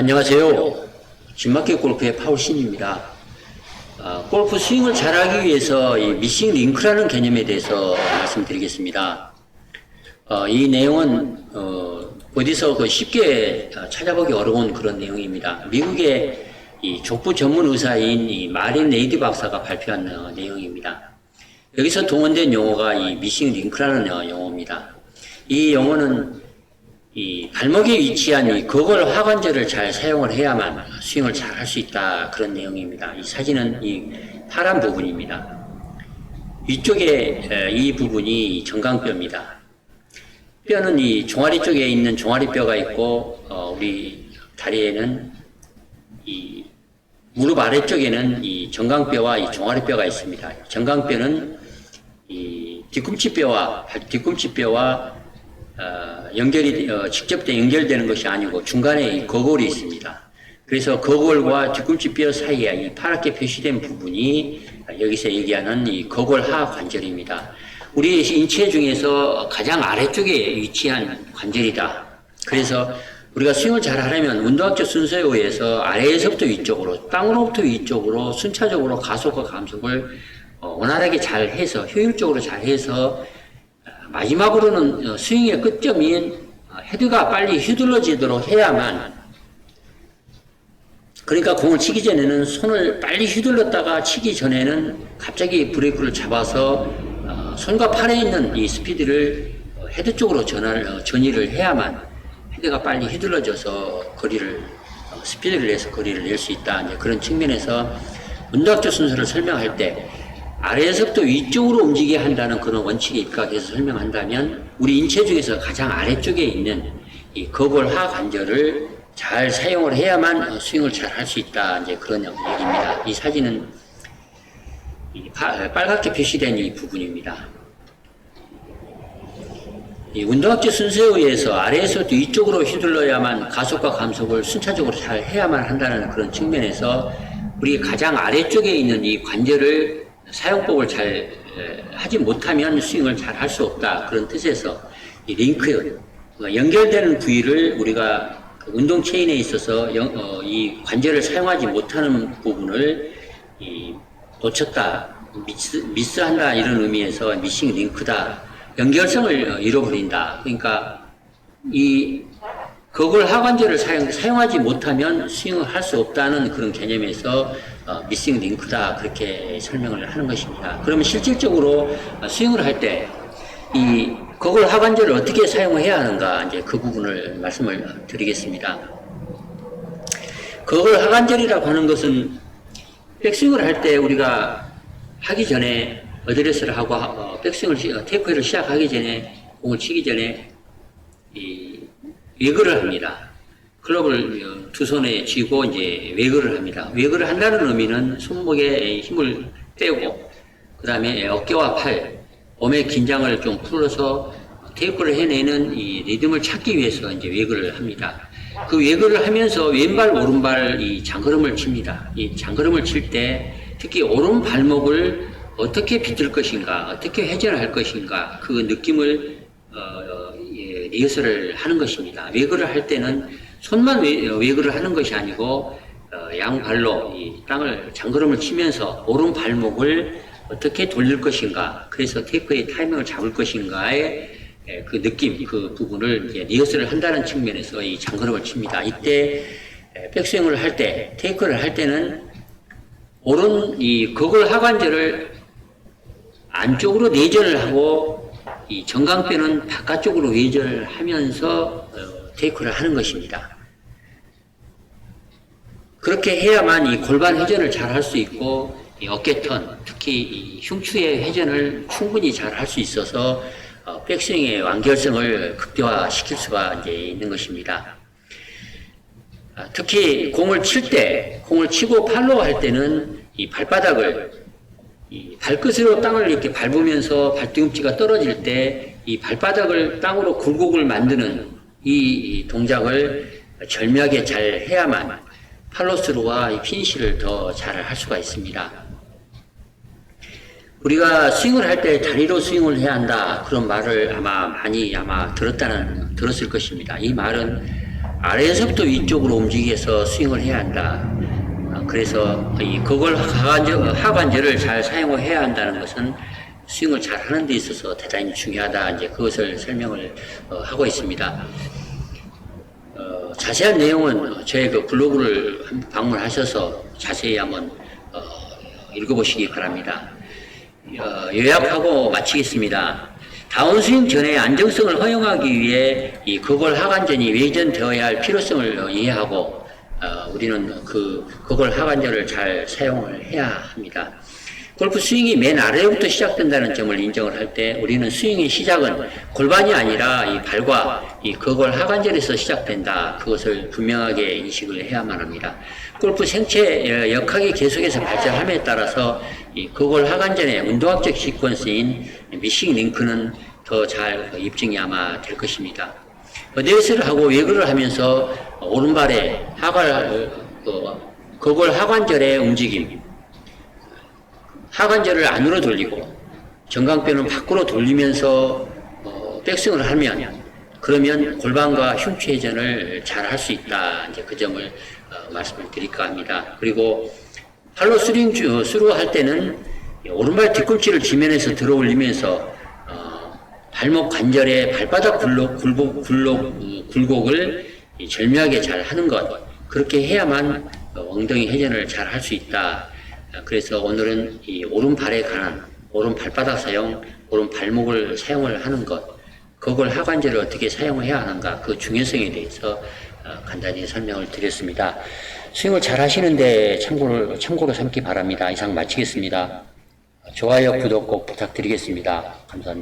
안녕하세요. 진마켓 골프의 파울신입니다. 아, 골프 스윙을 잘하기 위해서 이 미싱 링크라는 개념에 대해서 말씀드리겠습니다. 어, 이 내용은 어, 어디서 그 쉽게 어, 찾아보기 어려운 그런 내용입니다. 미국의 이 족부 전문 의사인 이 마린 레이디 박사가 발표한 어, 내용입니다. 여기서 동원된 용어가 이 미싱 링크라는 어, 용어입니다. 이 용어는 이 발목에 위치한 이 거골 하관절을 잘 사용을 해야만 스윙을 잘 할 수 있다 그런 내용입니다. 이 사진은 이 파란 부분입니다. 위쪽에 에, 이 부분이 정강뼈입니다. 뼈는 이 종아리 쪽에 있는 종아리 뼈가 있고 어, 우리 다리에는 이 무릎 아래쪽에는 이 정강뼈와 이 종아리 뼈가 있습니다. 정강뼈는 이 뒤꿈치뼈와 발- 뒤꿈치뼈와 어, 연결이 어, 직접 돼 연결되는 것이 아니고 중간에 이 거골이 있습니다. 그래서 거골과 뒤꿈치 뼈 사이에 이 파랗게 표시된 부분이 여기서 얘기하는 이 거골 하 관절입니다. 우리 인체 중에서 가장 아래쪽에 위치한 관절이다. 그래서 우리가 스윙을 잘 하려면 운동학적 순서에 의해서 아래에서부터 위쪽으로, 땅으로부터 위쪽으로 순차적으로 가속과 감속을 어, 원활하게 잘 해서 효율적으로 잘 해서 마지막으로는 어, 스윙의 끝점인 어, 헤드가 빨리 휘둘러지도록 해야만 그러니까 공을 치기 전에는 손을 빨리 휘둘렀다가 치기 전에는 갑자기 브레이크를 잡아서 어, 손과 팔에 있는 이 스피드를 어, 헤드 쪽으로 전환, 어, 전이를 해야만 헤드가 빨리 휘둘러져서 거리를 어, 스피드를 내서 거리를 낼 수 있다. 그런 측면에서 운동학적 순서를 설명할 때 아래에서부터 위쪽으로 움직이게 한다는 그런 원칙에 입각해서 설명한다면 우리 인체 중에서 가장 아래쪽에 있는 이 거골하 관절을 잘 사용을 해야만 어, 스윙을 잘 할 수 있다 이제 그런 얘기입니다. 이 사진은 이 파- 빨갛게 표시된 이 부분입니다. 이 운동학적 순서에 의해서 아래에서부터 위쪽으로 휘둘러야만 가속과 감속을 순차적으로 잘 해야만 한다는 그런 측면에서 우리 가장 아래쪽에 있는 이 관절을 사용법을 잘 에, 하지 못하면 스윙을 잘 할 수 없다. 그런 뜻에서 이 링크 어, 연결되는 부위를 우리가 그 운동 체인에 있어서 영- 어, 이 관절을 사용하지 못하는 부분을 이 놓쳤다 미스, 미스한다 이런 의미에서 미싱 링크다. 연결성을 어, 잃어버린다. 그러니까 이 그걸 하관절을 사용, 사용하지 못하면 스윙을 할 수 없다는 그런 개념에서 어, 미싱 링크다 그렇게 설명을 하는 것입니다. 그러면 실질적으로 어, 스윙을 할 때 이 그걸 하관절을 어떻게 사용해야 하는가 이제 그 부분을 말씀을 드리겠습니다. 그걸 하관절이라고 하는 것은 백스윙을 할 때 우리가 하기 전에 어드레스를 하고 어, 백스윙을 시- 어, 테이크를 시작하기 전에 공을 치기 전에 이 외거를 합니다. 클럽을 어, 두 손에 쥐고 이제 외거를 합니다. 외거를 한다는 의미는 손목에 힘을 빼고 그 다음에 어깨와 팔, 몸의 긴장을 좀 풀어서 테이프를 해내는 이 리듬을 찾기 위해서 이제 외거를 합니다. 그 외거를 하면서 왼발 오른발 이 장걸음을 칩니다. 이 장걸음을 칠 때 특히 오른 발목을 어떻게 비틀 것인가, 어떻게 회전할 것인가 그 느낌을 어, 리허설을 하는 것입니다. 외거를 할 때는 손만 외, 어, 외거를 하는 것이 아니고 어, 양발로 이 땅을 장걸음을 치면서 오른 발목을 어떻게 돌릴 것인가, 그래서 테이크의 타이밍을 잡을 것인가의 예, 그 느낌, 그 부분을 리허설을 한다는 측면에서 이 장걸음을 칩니다. 이때 예, 백스윙을 할 때, 테이크를 할 때는 오른 이 거골 하관절을 안쪽으로 내전을 하고 이 정강뼈는 바깥쪽으로 외전을 하면서 어, 테이크를 하는 것입니다. 그렇게 해야만 이 골반 회전을 잘 할 수 있고 이 어깨턴, 특히 이 흉추의 회전을 충분히 잘 할 수 있어서 어, 백스윙의 완결성을 극대화시킬 수가 이제 있는 것입니다. 아, 특히 공을 칠 때, 공을 치고 팔로우 할 때는 이 발바닥을 이 발끝으로 땅을 이렇게 밟으면서 발뒤꿈치가 떨어질 때 이 발바닥을 땅으로 굴곡을 만드는 이, 이 동작을 절묘하게 잘 해야만 팔로스루와 이 피니시를 더 잘 할 수가 있습니다. 우리가 스윙을 할 때 다리로 스윙을 해야 한다 그런 말을 아마 많이 아마 들었다는 들었을 것입니다. 이 말은 아래에서부터 위쪽으로 움직여서 스윙을 해야 한다. 아, 그래서 이 그걸 하관절, 하관절을 잘 사용해야 한다는 것은 스윙을 잘 하는 데 있어서 대단히 중요하다. 이제 그것을 설명을 어, 하고 있습니다. 어, 자세한 내용은 저의 그 블로그를 방문하셔서 자세히 한번 어, 읽어보시기 바랍니다. 어, 요약하고 마치겠습니다. 다운스윙 전에 안정성을 허용하기 위해 이 그걸 하관전이 외전되어야 할 필요성을 이해하고 어, 우리는 그 그걸 하관전을 잘 사용을 해야 합니다. 골프 스윙이 맨 아래부터 시작된다는 점을 인정을 할 때 우리는 스윙의 시작은 골반이 아니라 이 발과 이 그걸 하관절에서 시작된다. 그것을 분명하게 인식을 해야만 합니다. 골프 생체 역학이 계속해서 발전함에 따라서 이 그걸 하관절의 운동학적 시퀀스인 미싱 링크는 더 잘 입증이 아마 될 것입니다. 어데이스를 하고 외그를 하면서 오른발에 하관, 그, 그걸 하관절의 움직임, 하관절을 안으로 돌리고 정강뼈는 밖으로 돌리면서 어, 백스윙을 하면 그러면 골반과 흉추 회전을 잘 할 수 있다. 이제 그 점을 어, 말씀을 드릴까 합니다. 그리고 팔로 주- 스루 할 때는 이 오른발 뒤꿈치를 지면에서 들어 올리면서 어, 발목 관절의 발바닥 굴곡, 굴곡, 굴곡, 어, 굴곡을 이 절묘하게 잘 하는 것 그렇게 해야만 어, 엉덩이 회전을 잘 할 수 있다. 어, 그래서 오늘은 이 오른발에 관한 오른 발바닥 사용, 오른 발목을 사용을 하는 것, 그걸 하관절을 어떻게 사용해야 하는가 그 중요성에 대해서 어, 간단히 설명을 드렸습니다. 스윙을 잘 하시는데 참고를 참고로 삼기 바랍니다. 이상 마치겠습니다. 좋아요, 구독 꼭 부탁드리겠습니다. 감사합니다.